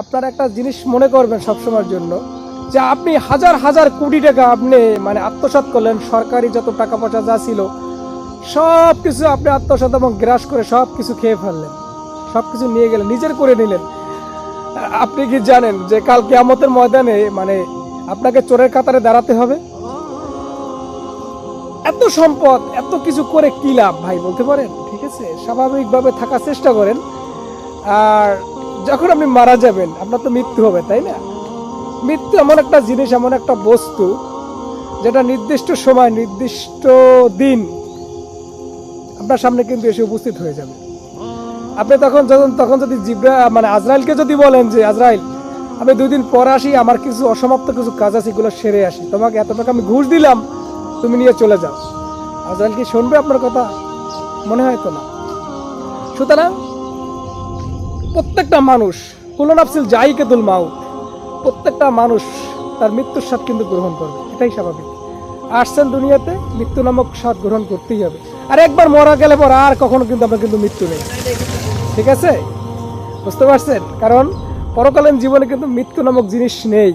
আপনার একটা জিনিস মনে করবেন সবসময়ের জন্য, যে আপনি হাজার হাজার কোটি টাকা আপনি মানে আত্মসাৎ করলেন, সরকারি যত টাকা পয়সা যা ছিল সব কিছু আপনি আত্মসাৎ এবং গ্রাস করে সব কিছু খেয়ে ফেললেন সব কিছু নিয়ে গেলেন, নিজের করে নিলেন। আপনি কি জানেন যে কাল কেয়ামতের ময়দানে মানে আপনাকে চোরের কাতারে দাঁড়াতে হবে? এত সম্পদ, এত কিছু করে কি লাভ ভাই, বলতে পারেন? ঠিক আছে, স্বাভাবিকভাবে থাকার চেষ্টা করেন। আর যখন আপনি মারা যাবেন, আপনার তো মৃত্যু হবে, তাই না? মৃত্যু এমন একটা জিনিস, এমন একটা বস্তু, যেটা নির্দিষ্ট সময়, নির্দিষ্ট দিন আপনার সামনে কিন্তু এসে উপস্থিত হয়ে যাবে। আপনি তখন যখন, তখন যদি জিব্রা মানে আজরাইলকে যদি বলেন যে, আজরাইল, আমি দুই দিন পর আসি, আমার কিছু অসমাপ্ত কিছু কাজ আছে, এগুলো সেরে আসি। তোমাকে এত টাকা আমি ঘুষ দিলাম, তুমি নিয়ে চলে যাও। আজরাইল কি শুনবে আপনার কথা? মনে হয় তো না। সুতরাং প্রত্যেকটা মানুষ কুলনাফসিল যাই কেতুল মাউত, প্রত্যেকটা মানুষ তার মৃত্যুর স্বাদ কিন্তু গ্রহণ করবে, এটাই স্বাভাবিক। আসছেন দুনিয়াতে, মৃত্যু নামক স্বাদ গ্রহণ করতেই হবে। আর একবার মরা গেলে পর আর কখনো কিন্তু আমরা কিন্তু মৃত্যু নেই। ঠিক আছে? বুঝতে পারছেন? কারণ পরকালীন জীবনে কিন্তু মৃত্যু নামক জিনিস নেই।